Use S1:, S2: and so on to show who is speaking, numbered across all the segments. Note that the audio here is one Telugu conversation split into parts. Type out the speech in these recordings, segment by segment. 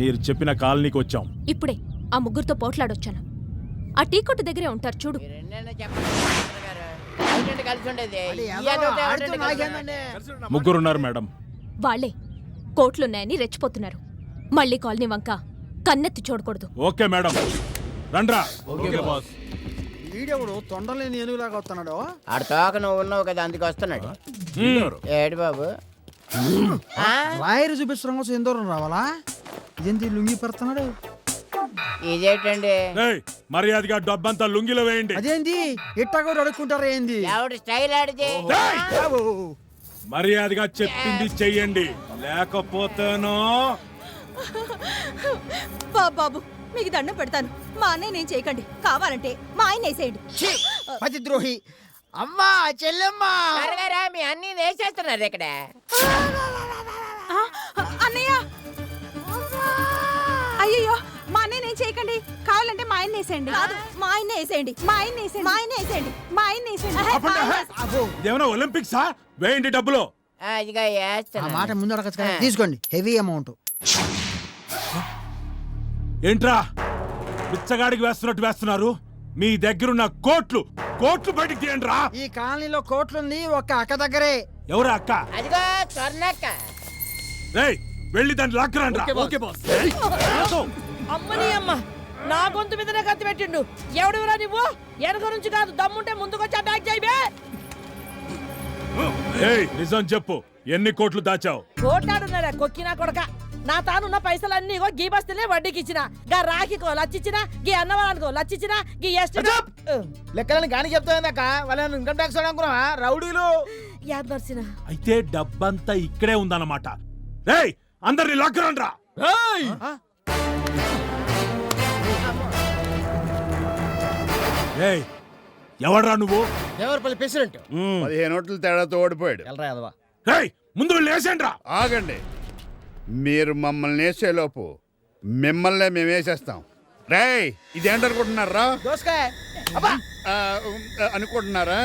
S1: మీరు చెప్పిన కాలనీకి వచ్చాం.
S2: ఇప్పుడే ఆ ముగ్గురితో పోట్లాడొచ్చాను. ఆ టీ కొట్టు దగ్గరే ఉంటారు చూడు?
S1: ముగ్గురున్నారు మేడం.
S2: వాళ్ళే కోట్లున్నాయని రెచ్చిపోతున్నారు. మళ్ళీ కాలనీ వంక కన్నెత్తి చూడకూడదు.
S1: Okay madam. రండ్రా.
S3: వీడెవడు తొండలేని ఏనుగులాగా వస్తున్నాడు?
S4: ఆడ తోక నువ్వు ఉన్నావు కదా అందుకు వస్తున్నాడు. ఏడు బాబు. ఆ?
S3: రాయరు చూపించడం కోసం రావాలా? ఇదేంటి లుంగి పెడుతున్నాడు?
S4: ఇదేంటండి?
S1: ఏయ్, మర్యాదగా డబ్బంతా లుంగిలో వేయండి.
S3: అదేంటి? ఇట్టా కూడా అడుక్కుంటారా ఏంది?
S4: ఎవడు స్టైల్ ఆడిది
S3: ఆవో.
S1: మర్యాదగా చెప్పింది చెయ్యండి. లేకపోతేనో.
S2: బాబు మీకు దండం పెడతాను. మా అన్నయ్య నేను చేయకండి. కావాలంటే మా ఆయన వేసేయండి.
S3: ఛీ, పతిద్రోహి అమ్మా చెల్లెమ్మా!
S4: త్వరగా మీ అన్ని వేసేస్తున్నారు ఇక్కడ.
S2: అన్నయ్య! అయ్యో మా అన్నయ్య నేను చేయకండి. కావాలంటే మా ఆయన వేసేయండి. కాదు మా ఆయన వేసేయండి. మా ఆయన వేసేయండి. మా ఆయన వేసేయండి. మా ఆయన వేసేయండి
S1: ఇదేమైనా ఒలింపిక్సా? వేయండి డబ్బులు.
S4: ఆ, ఇదిగో
S3: ఆ
S4: వేస్తున్నా
S3: మాట ముందు అడగచ్చు కదా తీసుకోండి. Heavy amount.
S1: ఏంట్రా? బిచ్చగాడికి వేస్తున్నట్టు వేస్తున్నారు. మీ దగ్గరున్న కోట్లు కోట్లు బయటికి తీయండి రా
S3: ఈ కాలనీలో కోట్లుంది ఒక్క అక్క దగ్గరే.
S1: ఎవరా అక్క?
S4: అదిగో స్వర్ణక్క.
S1: రేయ్ వెళ్ళి దాన్ని లాక్కరండి
S5: అమ్మని అమ్మ. నా గొంతు మీదనే కత్తి పెట్టిండు. ఎవడురా నువ్వు? వెనక నుంచి కాదు దమ్ముంటే ముందుకొచ్చి అటాక్ చేయబే
S1: ఏయ్ నిజం చెప్పు. ఎన్ని కోట్లు దాచావు?
S5: కోటాడున్నారా కొక్కినా కొడక. నా తానున్న పైసలన్నీ ఇగో గీ బస్తీలే వడ్డీకి ఇచ్చిన గా రాఖీకో లచ్చిచ్చిన గీ అన్నవాళ్ళకో లచ్చిచ్చిన గీ ఎస్టీ
S3: లెక్కలని గాని చెప్తాయిందక్క వాళ్ళ ఇన్కమ్ ట్యాక్స్ అనుకున్నావా రౌడీలు.
S5: యాద్
S1: అయితే డబ్బంతా ఇక్కడే ఉందన్నమాట. రేయ్ అందరిని లాక్కరండి రా ఏయ్ ఎవడ్రా నువ్వు?
S6: దేవరపల్లి ప్రెసిడెంట్.
S7: పదిహేను ఓట్ల తేడాతో ఓడిపోయాడు.
S6: ఎల్రా
S1: రేయ్ ముందు వెళ్ళి వేసేయండి రా
S7: ఆగండి. మీరు మమ్మల్ని వేసేలోపు మిమ్మల్నే మేము వేసేస్తాం. రేయ్ ఇదేంటనుకుంటున్నారా
S3: దోసకాయ.
S7: అనుకుంటున్నారా?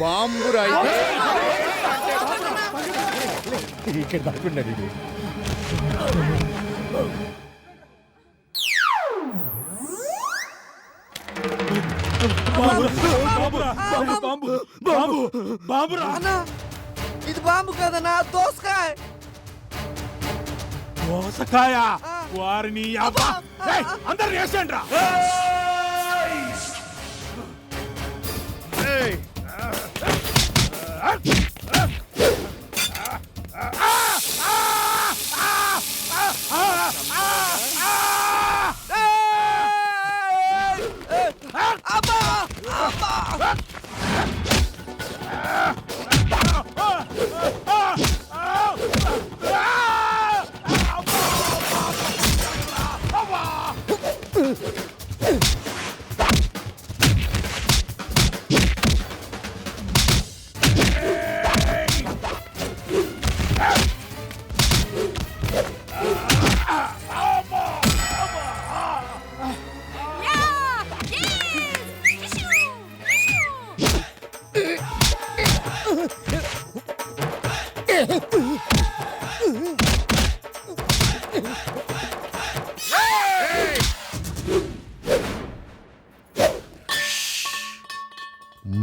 S7: బాంబు రాయి.
S6: ఇక్కడ దాక్కున్నాడు
S1: బాబు, బాంబు, బాబు, బాబురా.
S3: ఇది బాంబు కదనా దోసకాయ.
S1: దోసకాయ? వారిని అబ్బా రేయ్, అందరిని వేసేయండి రా
S7: ఏయ్,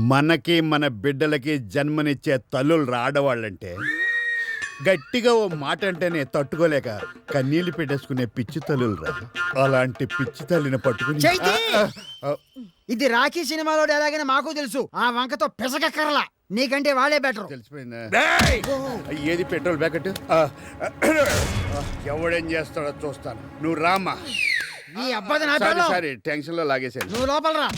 S7: మనకి మన బిడ్డలకి జన్మనిచ్చే తల్లులు రాడవాళ్ళంటే గట్టిగా ఓ మాట అంటేనే తట్టుకోలేక కన్నీళ్ళు పెట్టేసుకునే పిచ్చి తల్లులు రా అలాంటి పిచ్చి తల్లిని పట్టుకుని
S3: చైతి! ఇది రాఖీ సినిమాలో ఎలాగైనా మాకు తెలుసు. ఆ వంకతో పెసగక్కర్లా నీకంటే వాళ్ళే బెటర్.
S7: తెలిసిపోయిందా? ఏది పెట్రోల్ ప్యాకెట్? ఆ, ఎవడేం చేస్తాడో చూస్తాను. నువ్వు రామా
S3: ఈ అబ్బాయి నా
S7: సారీ. సారీ టెన్షన్లో లాగేశాను
S3: నువ్వు లోపల రా.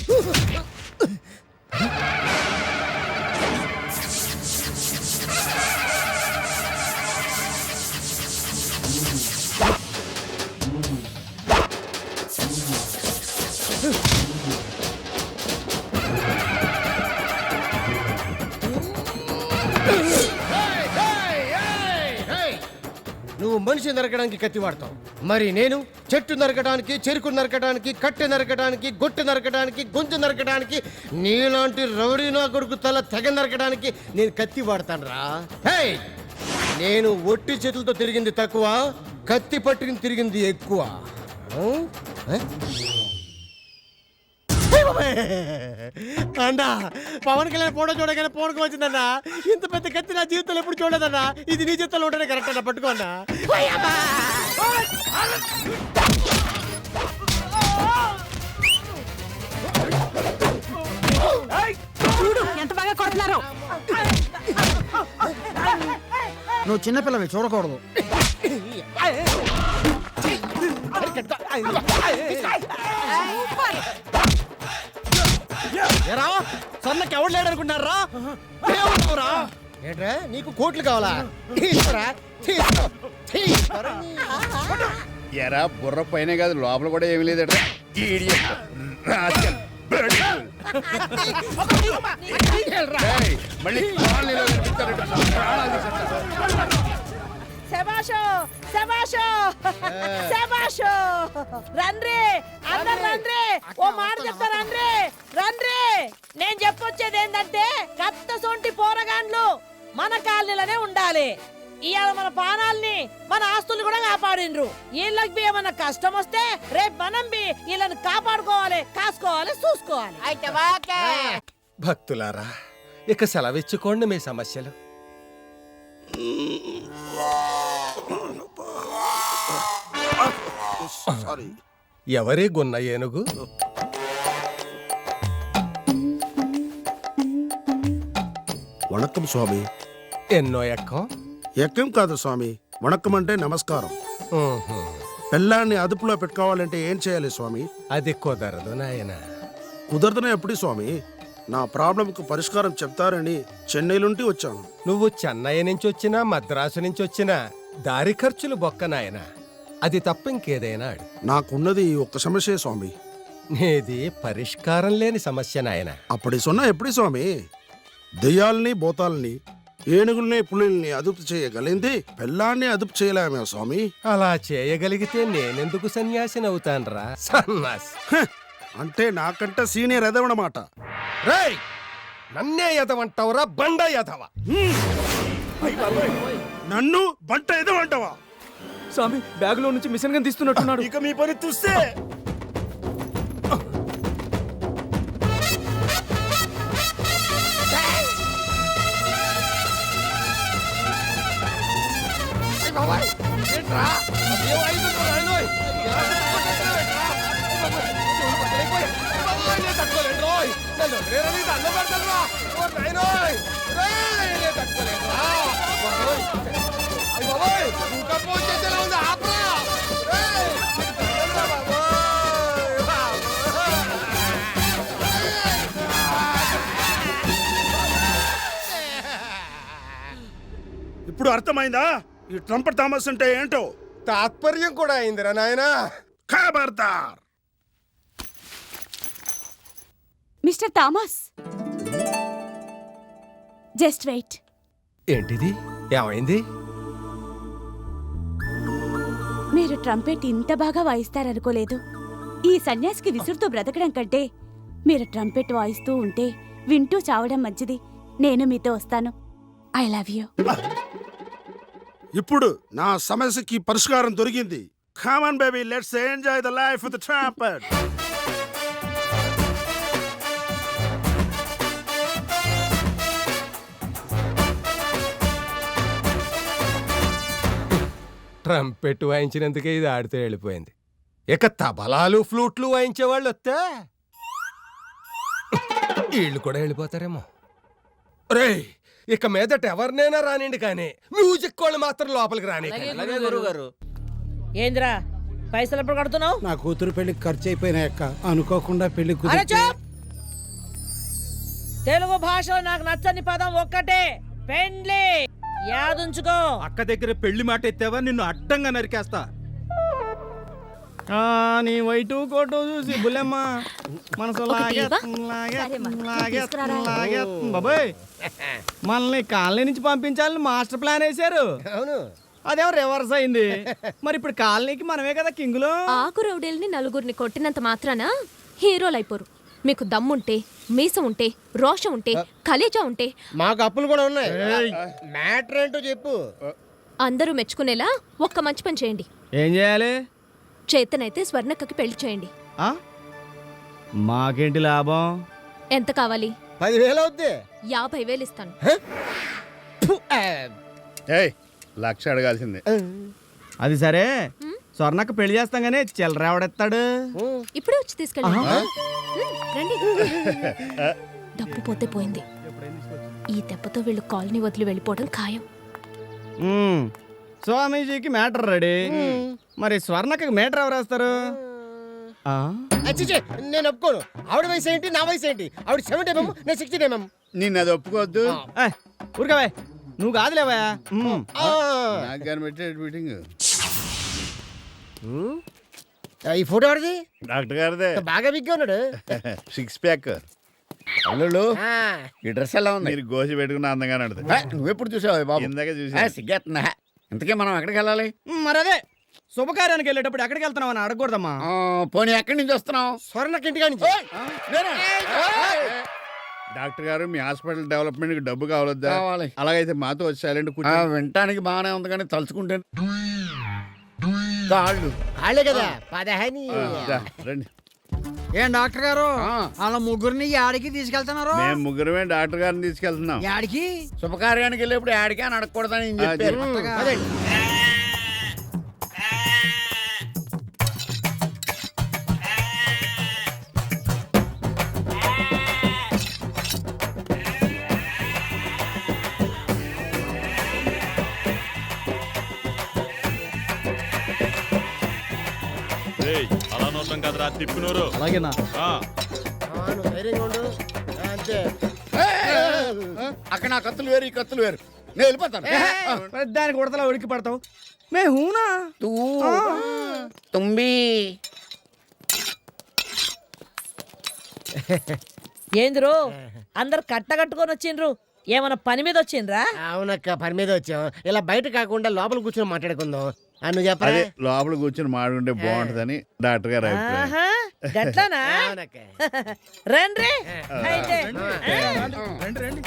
S6: మనిషి నరకడానికి కత్తి వాడతాం. మరి నేను చెట్టు నరకడానికి చెరుకు నరకడానికి కట్టె నరకడానికి గొట్టె నరకడానికి గొంతు నరకడానికి నీలాంటి రౌడీ నా కొడుకు తల తెగ నరకడానికి నేను కత్తి వాడతాను రా నేను ఒట్టి చేతులతో తిరిగింది తక్కువ కత్తి పట్టుకుని తిరిగింది ఎక్కువ. అన్నా పవన్ కళ్యాణ్ ఫోటో చూడగానే ఫోన్కి వచ్చిందన్నా. ఇంత పెద్ద కత్తి నా జీవితంలో ఎప్పుడు చూడలేదన్నా. ఇది నీ జీవితంలో ఉంటేనే కరెక్ట్ అన్న పట్టుకోన్నా.
S2: చూడు ఎంత బాగా కొడుతున్నారు.
S3: నువ్వు చిన్నపిల్లవి చూడకూడదు.
S6: ఎరా సన్నకి ఎవడు లేడు అనుకుంటున్నారా? దేవుడురా ఏంట్రా? నీకు కోట్లు కావాలా? తీసుకురా? తీసుకో. తీసుకోరా
S7: ఎరా బుర్ర పైన కాదు లోపల కూడా ఏమీ లేదట మళ్ళీ
S5: శబాషో శబాషో రండ్రి! అందరు రండ్రి. ఓ మాట చెప్తా రండ్రి! రండ్రి! నేను చెప్పొచ్చేది ఏంటంటే కత్త సొంటి పోరగాండ్లు మన కాలనీలోనే ఉండాలి. ఇవాళ మన పానాల్ని మన ఆస్తులు కూడా కాపాడిండ్రు. వీళ్ళకి ఏమన్నా కష్టం వస్తే రేపు మనం బి వీళ్ళని కాపాడుకోవాలి కాసుకోవాలి చూసుకోవాలి.
S4: అయితే ఓకే
S8: భక్తులారా ఇక సెలవిచ్చుకోండి మీ సమస్యలు. ఎవరి గున్న ఏనుగు?
S9: వణకం స్వామి.
S8: ఎన్నో ఎక్కం?
S9: ఎక్కం కాదు స్వామి. వణకం అంటే నమస్కారం.
S8: ఊహు.
S9: పెళ్ళాన్ని అదుపులో పెట్టుకోవాలంటే ఏం చేయాలి స్వామి?
S8: అది కుదరదు నాయన.
S9: కుదరదనే ఎప్పుడు స్వామి? నా ప్రాబ్లంకు పరిష్కారం చెప్తారని చెన్నైలుంటి వచ్చాను.
S8: నువ్వు చెన్నై నుంచి వచ్చినా మద్రాసు నుంచి వచ్చినా దారి ఖర్చులు బొక్క నాయన. అది తప్ప ఇంకేదైనా అడు
S9: నాకున్నది ఒక్క సమస్యే స్వామి.
S8: నీది పరిష్కారం లేని సమస్య నాయన.
S9: అప్పటి సొన్న ఎప్పుడు స్వామి? దెయ్యాల్ని భూతాల్ని ఏనుగుల్ని పులుల్ని అదుపు చేయగలిగింది పెళ్ళాన్ని అదుపు చేయలేమే స్వామి.
S8: అలా చేయగలిగితే నేనెందుకు సన్యాసిని అవుతాన్రా? సన్నాసి.
S9: హ! అంటే నాకంటే సీనియర్ ఎదవనమాట.
S8: రేయ్! నన్నే ఎదవంటావురా బండ ఎదవ.
S9: నన్ను బంట ఎదవంటవా?
S10: స్వామి బ్యాగ్లో నుంచి మిషన్ గన్ తీస్తున్నట్టున్నాడు
S9: ఇక మీ పని చూస్తే ఇప్పుడు అర్థమైందా? ఈ ట్రంపర్ థామస్ అంటే ఏంటో?
S6: తాత్పర్యం కూడా అయిందిరా నాయనా.
S9: ఖబర్దార్!
S2: Mister Thomas! Just wait.
S8: ఏంటిది? ఏమైంది?
S2: మీరు ట్రంపెట్ ఇంత బాగా వాయిస్తారనుకోలేదు. ఈ సన్యాసికి విసురుతో బ్రతకడం కంటే మీరు ట్రంపెట్ వాయిస్తూ ఉంటే వింటూ చావడం మంచిది. నేను మీతో వస్తాను. I love you.
S9: ఇప్పుడు నా సమస్యకి పరిష్కారం దొరికింది. Come on baby let's enjoy the life with trumpet
S8: trumpet వాయించినందుకే ఇది ఆడితే వెళ్ళిపోయింది. ఇక తబలాలు ఫ్లూట్లు వాయించే వాళ్ళు వస్తే వీళ్ళు కూడా వెళ్ళిపోతారేమో. రేయ్ ఇక మీదట ఎవరినైనా రానిండి కానీ మ్యూజిక్ వాళ్ళు మాత్రం లోపలికి రాని
S5: ఏంద్రా పైసలు ఎప్పుడు కడుతున్నావు?
S10: నా కూతురు పెళ్ళికి ఖర్చు అయిపోయినాయక్క అనుకోకుండా
S5: పెళ్ళి తెలుగు భాషలో నాకు నచ్చని పదం ఒక్కటే పెండ్లి! యాదుంచుకో.
S10: అక్క దగ్గర పెళ్ళి మాట ఎత్తావా? నిన్ను అడ్డంగా నరికేస్తా. నీ వైటు కోటు చూసి బుల్లెమ్మ మనసు లాగేస్తుంది, లాగేస్తుంది, లాగేస్తుంది, లాగేస్తుంది. బాబోయ్. మనల్ని కాలనీ నుంచి పంపించాలని మాస్టర్ ప్లాన్ వేశారు.
S6: అవును.
S10: అదేమో రివర్స్ అయింది. మరి ఇప్పుడు కాలనీకి మనమే కదా కింగులు?
S11: ఆకు రౌడీల్ని నలుగురిని కొట్టినంత మాత్రాన? హీరోలు అయిపోరు మీకు దమ్ముంటే మీసం ఉంటే రోషం ఉంటే కలేజా ఉంటే.
S6: మాకు అప్పులు కూడా ఉన్నాయి. మ్యాటర్ ఏంటో చెప్పు.
S11: అందరూ మెచ్చుకునేలా ఒక్క మంచి పని చేయండి.
S10: ఏం చేయాలి?
S11: చేతనైతే స్వర్ణక్కకి పెళ్ళి చేయండి.
S10: ఆ? మాకేంటి లాభం?
S11: ఎంత కావాలి?
S6: పదివేలు అవుద్ది.
S11: యాభై వేలు ఇస్తాను.
S7: లక్ష అడగాల్సిందే.
S10: అది సరే. స్వర్ణక్క పెళ్ళి చేస్తాం కానీ చిల్లరేవడెత్తాడు
S11: ఇప్పుడే వచ్చి తీసుకెళ్ళండి. ఉమ్, రండి. డబ్బు పోతే పోయింది. ఈ దెబ్బతో వీళ్ళు కాలనీ వదిలి వెళ్ళిపోవడం ఖాయం.
S10: స్వామీజీకి మ్యాటర్ రెడీ. మరి స్వర్ణక్కకి మ్యాటర్ ఎవరు వేస్తారు?
S6: నేను ఒప్పుకోను. ఆవిడ వయసు ఏంటి నా వయసు ఏంటి? ఆవిడ సెవెంటీ ఎంఎం నేను సిక్స్టీ ఎంఎం
S7: నిన్ను అది ఒప్పుకోవద్దు.
S10: ఊరుకోవే. నువ్వు కాదులేవా.
S7: నాకు మీటింగ్?
S6: ఈ ఫోటో ఆడిది
S7: డాక్టర్ గారిదే.
S6: బాగా బిగ్గా ఉన్నాడు.
S7: Six pack. అల్లుళ్ళు
S6: ఆ,
S7: ఈ డ్రెస్ ఎలా ఉంది? మీరు గోసి పెట్టుకున్న అందంగానే ఉంటుంది
S12: నువ్వెప్పుడు చూసావు బాబు?
S7: ఇందాక
S12: ఆ,
S7: చూసి
S12: సిగ్గేస్తుందా ఇంతకీ మనం ఎక్కడికి వెళ్ళాలి?
S10: ఉమ్, మరి అదే శుభకార్యానికి వెళ్ళేటప్పుడు ఎక్కడికి వెళ్తున్నావు అని అడగకూడదమ్మా.
S12: ఆ, పోనీ ఎక్కడి నుంచి వస్తున్నావు?
S6: స్వర్ణక్క ఇంటికా నుంచి.
S7: డాక్టర్ గారు మీ హాస్పిటల్ డెవలప్మెంట్కి డబ్బు కావాలొద్దా?
S12: కావాలి.
S7: అలాగైతే మాతో వచ్చి సైలెంట్
S12: ఆ,
S7: కూర్చో
S12: వినటానికి బాగానే ఉంది కానీ తలుచుకుంటే కాళ్ళు.
S6: వాళ్ళే కదా పదహని.
S7: రండి.
S3: ఏం డాక్టర్ గారు. వాళ్ళ ముగ్గురిని యాడికి తీసుకెళ్తున్నారు?
S7: మేము ముగ్గురమే డాక్టర్ గారిని తీసుకెళ్తున్నాం.
S3: యాడికి?
S12: శుభకార్యానికి వెళ్ళేప్పుడు ఆడికే అని అడగకూడదని చెప్పారు.
S1: కదరా తిప్పినోరు.
S10: అలాగేనా?
S6: ఆ, నువ్వు ధైర్యంగా ఉండు ఆ, అంతే
S12: అక్కడ నా కత్తులు వేరు ఈ కత్తులు వేరు. నేను వెళ్ళిపోతాను.
S10: దానికి ఉడతలా ఉడికి పడతావు. మే హూనా?
S12: తూ. తుంబి.
S5: ఏందిరో? అందరు కట్టగట్టుకొని వచ్చిండ్రు. ఏమన్నా పని మీద వచ్చిండ్రా?
S6: అవునక్క పని మీద వచ్చాం. ఇలా బయట కాకుండా లోపల కూర్చొని మాట్లాడుకుందాం. నువ్వు చెప్పరా?
S7: అదే లోపల కూర్చొని మాడుకుంటే బాగుంటదని డాక్టర్ గారు అభిప్రాయం.
S5: గట్లనా?
S6: అవునక్క.
S5: రండి అయితే.
S10: రండి. రండి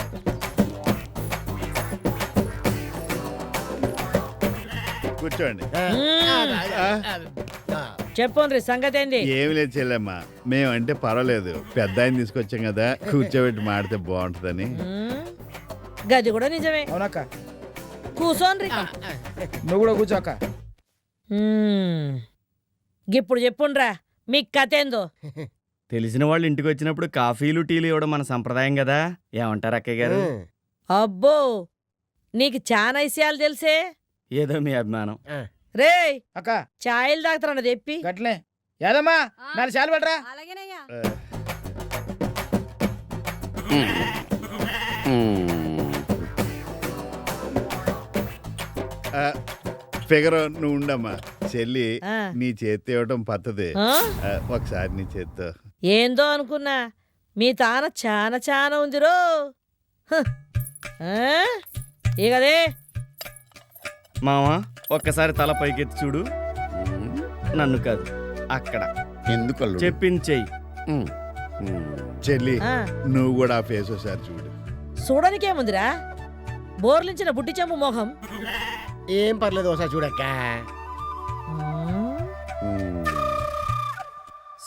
S7: కూర్చోండి.
S5: చెప్పండి సంగతి ఏంది
S7: ఏమి లేదు చెల్లెమ్మ మేమంటే పర్వాలేదు. పెద్ద ఆయన తీసుకొచ్చాం కదా కూర్చోబెట్టి మాడితే బాగుంటదని.
S5: గది కూడా నిజమే.
S10: అవునక్క.
S5: కూసోన్రి
S10: నువ్వు కూడా కూర్చోక్క.
S5: ఇప్పుడు చెప్పుండ్రా మీ కథ ఏందో
S10: తెలిసిన వాళ్ళు ఇంటికి వచ్చినప్పుడు కాఫీలు టీలు ఇవ్వడం మన సంప్రదాయం కదా. ఏమంటారు అక్కయ్య గారు?
S5: అబ్బో! నీకు చాలా విషయాలు తెలిసే?
S10: ఏదో మీ అభిమానం.
S5: రే
S10: అక్క.
S5: ఛాయలు తాగుతారన్న తెప్పి.
S10: గట్లే. నాలుగు చాలు పెట్టరా
S7: ఫిగర్ నువ్వు ఉండమ్మా చెల్లి
S5: ఆ.
S7: నీ చేతి ఇవ్వటం పద్ధతి
S5: ఆ?
S7: ఆ, ఒకసారి నీ చేత్తో
S5: ఏందో అనుకున్నా మీ తాన చాలా చాలా ఉందిరో హ. ఆ? ఇగదే
S10: మావా ఒక్కసారి తల పైకెత్తి చూడు నన్ను కాదు అక్కడ
S12: ఎందుకు అల్లుడు?
S10: చెప్పించేయి
S12: ఉమ్, ఉమ్.
S7: చెల్లి
S5: ఆ.
S7: నువ్వు కూడా ఆ ఫేస్ ఒకసారి చూడు
S5: చూడనికేముందిరా బోర్లించిన బుట్టి చెంపు మొహం
S6: ఏం పర్లేదు ఒకసారి చూడక్క.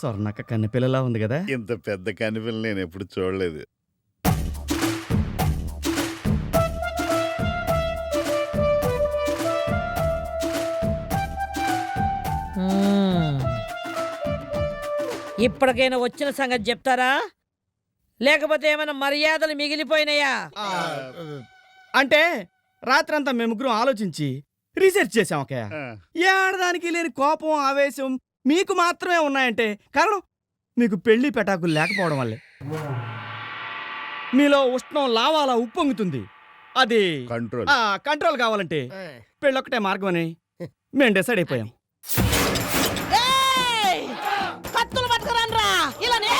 S10: స్వర్ణక్క కన్నెపిల్లలా ఉంది కదా?
S7: ఇంత పెద్ద కనిపిల్ల నేను ఎప్పుడు చూడలేదు.
S5: ఇప్పటికైనా వచ్చిన సంగతి చెప్తారా? లేకపోతే ఏమైనా మర్యాదలు మిగిలిపోయినాయా?
S10: అంటే రాత్రంతా మేము ముగ్గురం ఆలోచించి రీసెర్చ్ చేసాం అక్కయ్య.
S7: ఆ,
S10: ఏ ఆడదానికి లేని కోపం ఆవేశం మీకు మాత్రమే ఉన్నాయంటే కారణం మీకు పెళ్ళి పెటాకులు లేకపోవడం వల్లే. మీలో ఉష్ణం లావాలా ఉప్పొంగుతుంది. అది
S7: కంట్రోల్.
S10: ఆ, కంట్రోల్ కావాలంటే పెళ్ళొక్కటే మార్గం అని మేము డిసైడ్ అయిపోయాం.